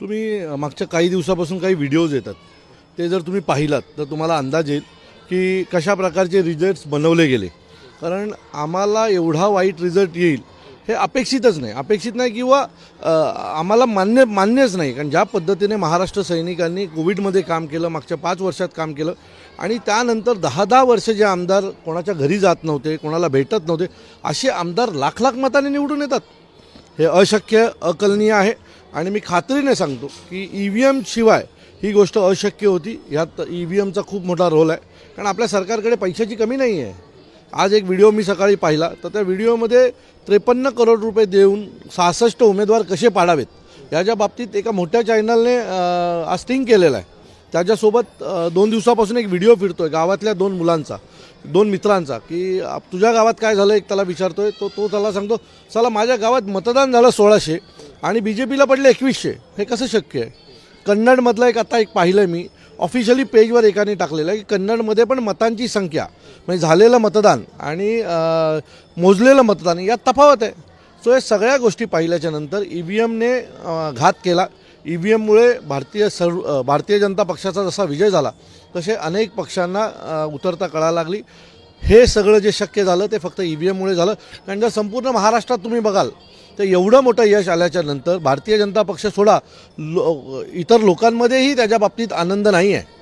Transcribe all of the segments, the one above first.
तुम्ही मागच्या काही दिवसापासून काही व्हिडिओज येतात. ते जर तुम्ही पाहिलात तर तुम्हाला अंदाज येईल की कशा प्रकारचे रिझल्ट्स बनवले गेले. कारण आम्हाला एवढा वाईट रिझल्ट येईल हे अपेक्षितच नाही. अपेक्षित नाही किंवा आम्हाला मान्य मान्यच नाही. कारण ज्या पद्धतीने महाराष्ट्र सैनिकांनी कोविडमध्ये काम केलं मागच्या पाच वर्षात काम केलं आणि त्यानंतर दहा दहा वर्ष जे आमदार कोणाच्या घरी जात नव्हते कोणाला भेटत नव्हते असे आमदार लाख लाख मताने निवडून येतात. हे अशक्य अकलनीय आहे. आणि मी खात्रीने सांगतो की ई व्ही एमशिवाय ही गोष्ट अशक्य होती. ह्यात ई व्ही एमचा खूप मोठा रोल आहे. कारण आपल्या सरकारकडे पैशाची कमी नाही आहे आज एक व्हिडिओ मी सकाळी पाहिला. तर त्या व्हिडिओमध्ये त्रेपन्न करोड रुपये देऊन सहासष्ट उमेदवार कसे पाडावेत? याच्या बाबतीत एका मोठ्या चॅनलने आस्टिंग आज आहे. त्याच्यासोबत दोन दिवसापासून एक व्हिडिओ फिरतो आहे गावातल्या दोन मुलांचा दोन मित्रांचा की आप- तुझ्या गावात काय झालं एक त्याला विचारतो आहे तो तो त्याला सांगतो चला माझ्या गावात मतदान झालं सोळाशे. आणि बी जे पीला पडले एकवीसशे. हे कसं शक्य आहे? कन्नडमधलं एक आता एक पाहिलं मी. ऑफिशियली पेजवर एकाने टाकलेलं आहे की कन्नडमध्ये पण मतांची संख्या म्हणजे झालेलं मतदान आणि मोजलेलं मतदान यात तफावत आहे. सो या सगळ्या गोष्टी पाहिल्याच्या नंतर ई व्ही एमने घात केला. ई व्ही एममुळे भारतीय सर्व भारतीय जनता पक्षाचा जसा विजय झाला तसे अनेक पक्षांना उतरता कळायला लागली. हे सगळं जे शक्य झालं ते फक्त ई व्ही एममुळे झालं. कारण जर संपूर्ण महाराष्ट्रात तुम्ही बघाल तर एवढं मोठं यश आल्याच्यानंतर भारतीय जनता पक्ष सोडा लो इतर लोकांमध्येही त्याच्या बाबतीत आनंद नाही आहे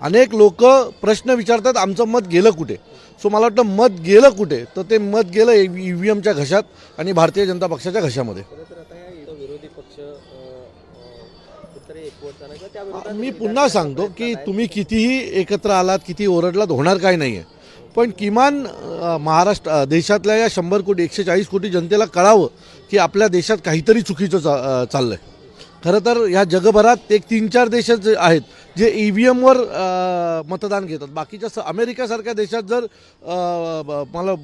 अनेक लोक प्रश्न विचारतात आमचं मत गेलं कुठे? सो मला वाटतं मत गेलं कुठे? तर ते मत गेलं ई व्ही एमच्या घशात आणि भारतीय जनता पक्षाच्या घशामध्ये. मी पुन्हा सांगतो की. तुम्ही कितीही एकत्र आलात किती ओरडलात होणार काय नाही आहे पण किमान महाराष्ट्र देशातल्या या शंभर कोटी एकशे चाळीस कोटी जनतेला कळावं की आपल्या देशात काहीतरी चुकीचं चा चाललं आहे खरं तर ह्या जगभरात एक तीन चार देश जे आहेत जे ई व्ही एमवर मतदान घेतात. बाकीच्या स अमेरिकासारख्या देशात जर ब- मला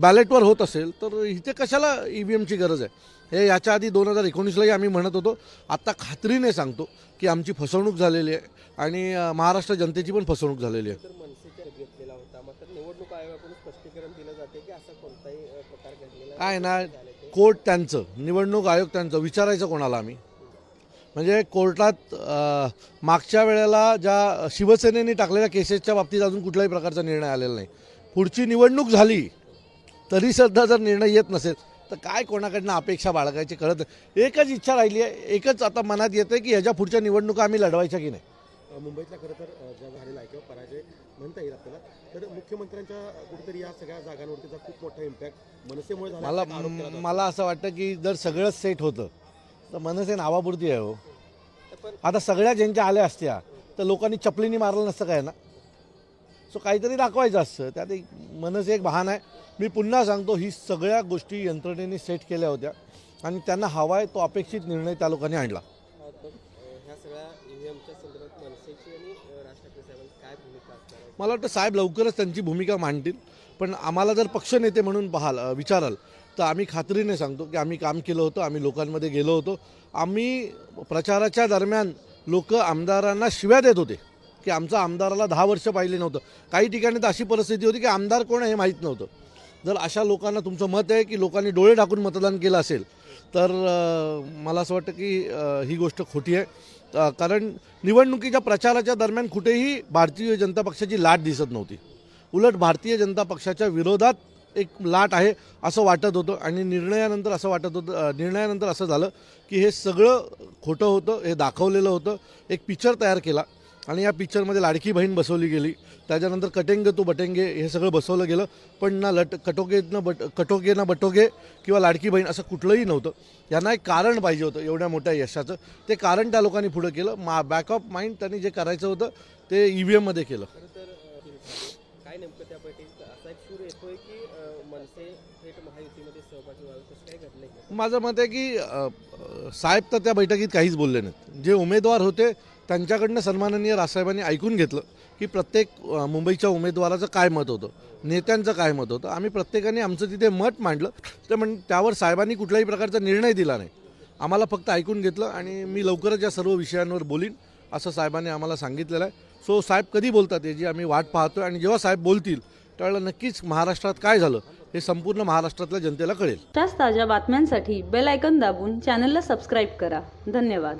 बॅलेटवर होत असेल तर इथे कशाला ई व्ही एमची गरज आहे? हे याच्या आधी दोन हजार एकोणीसलाही आम्ही म्हणत होतो. आत्ता खात्रीने सांगतो की आमची फसवणूक झालेली आहे आणि महाराष्ट्र जनतेची पण फसवणूक झालेली आहे. घेतलेला होता. मात्र निवडणूक आयोगाकडून स्पष्टीकरण दिलं जाते की असा कोणताही प्रकार घडलेला काय ना. कोर्ट त्यांचं निवडणूक आयोग त्यांचं विचारायचं कोणाला आम्ही? म्हणजे कोर्टात अ, मागच्या वेळेला ज्या शिवसेनेने टाकलेल्या केसेसच्या बाबतीत अजून कुठल्याही प्रकारचा निर्णय आलेला नाही. पुढची निवडणूक झाली तरी सुद्धा जर निर्णय येत नसेल तर काय कोणाकडनं अपेक्षा बाळगायची कळत नाही. एकच इच्छा राहिली आहे एकच आता मनात येते की ह्याच्या पुढच्या निवडणुका आम्ही लढवायच्या की नाही? मुंबईतला खरं तर ज्या झालेला आहे किंवा पराजय म्हणता येईल आपल्याला तर मुख्यमंत्र्यांच्या कुठेतरी या सगळ्या जागांवरतीचा खूप मोठा इम्पॅक्ट मनसेमुळे झाला मला. मला असं वाटतं की जर सगळंच सेट होतं तर मनसे नावापुरती आहे हो. आता सगळ्या ज्यांच्या आल्या असत्या तर लोकांनी चपलीनी मारलं नसतं काय ना? सो काहीतरी दाखवायचं असतं. त्यात एक मनसे एक बहाणा आहे. मी पुन्हा सांगतो ही सगळ्या गोष्टी यंत्रणेने सेट केल्या होत्या आणि त्यांना हवा आहे तो अपेक्षित निर्णय त्या लोकांनी आणला. सगळ्या ईव्हीएमच्या संदर्भात मनसेची आणि राज ठाकरे साहेबांची काय भूमिका असणार आहे? मला वाटतं साहेब लवकरच त्यांची भूमिका मांडतील. पण आम्हाला जर पक्षनेते म्हणून पाहाल विचाराल तर आम्ही खात्रीने सांगतो की आम्ही काम केलं होतं आम्ही लोकांमध्ये गेलो होतो. आम्ही प्रचाराच्या दरम्यान लोक आमदारांना शिव्या देत होते की आमचं आमदाराला दहा वर्ष पाहिले नव्हतं. काही ठिकाणी तर अशी परिस्थिती होती की आमदार कोण आहे हे माहीत नव्हतं. जर अशा लोकांना तुमचं मत आहे की लोकांनी डोळे टाकून मतदान केलं असेल तर मला असं वाटतं की ही गोष्ट खोटी आहे. कारण निवडणुकीच्या प्रचाराच्या दरम्यान कुठेही भारतीय जनता पक्षाची लाट दिसत नव्हती. उलट भारतीय जनता पक्षाच्या विरोधात एक लाट आहे असं वाटत होतं आणि निर्णयानंतर असं वाटत होतं निर्णयानंतर असं झालं की हे सगळं खोटं होतं हे दाखवलेलं होतं. एक पिक्चर तयार केला. आणि या पिक्चरमध्ये लाडकी बहीण बसवली गेली. त्याच्यानंतर कटेंगे तो बटेंगे हे सगळं बसवलं गेलं. पण ना लट कटोगे बट कटोगे ना बटोगे किंवा लाडकी बहीण असं कुठलंही नव्हतं. यांना एक कारण पाहिजे होतं एवढ्या मोठ्या यशाचं. ते कारण त्या लोकांनी पुढं केलं. मा बॅक ऑफ माइंड त्यांनी जे करायचं होतं ते ई व्ही एममध्ये केलं. येतोय की मनसे थेट महायुतीमध्ये सहभागी व्हावे तसं काही घडलं माझं मत आहे की साहेब तर त्या बैठकीत काहीच बोलले नाहीत. जे उमेदवार होते त्यांच्याकडनं सन्माननीय राजसाहेबांनी ऐकून घेतलं की प्रत्येक मुंबईच्या उमेदवाराचं काय मत होतं नेत्यांचं काय मत होतं. आम्ही प्रत्येकाने आमचं तिथे मत मांडलं. तर म्हण त्यावर साहेबांनी कुठल्याही प्रकारचा निर्णय दिला नाही. आम्हाला फक्त ऐकून घेतलं आणि मी लवकरच या सर्व विषयांवर बोलीन असं साहेबांनी आम्हाला सांगितलेलं आहे. सो साहेब कधी बोलतात याची आम्ही वाट पाहतो आणि जेव्हा साहेब बोलतील त्यावेळेला नक्कीच महाराष्ट्रात काय झालं हे संपूर्ण महाराष्ट्रातल्या जनतेला कळेल. त्याच ताज्या बातम्यांसाठी बेल आयकॉन दाबून चॅनलला सबस्क्राईब करा. धन्यवाद.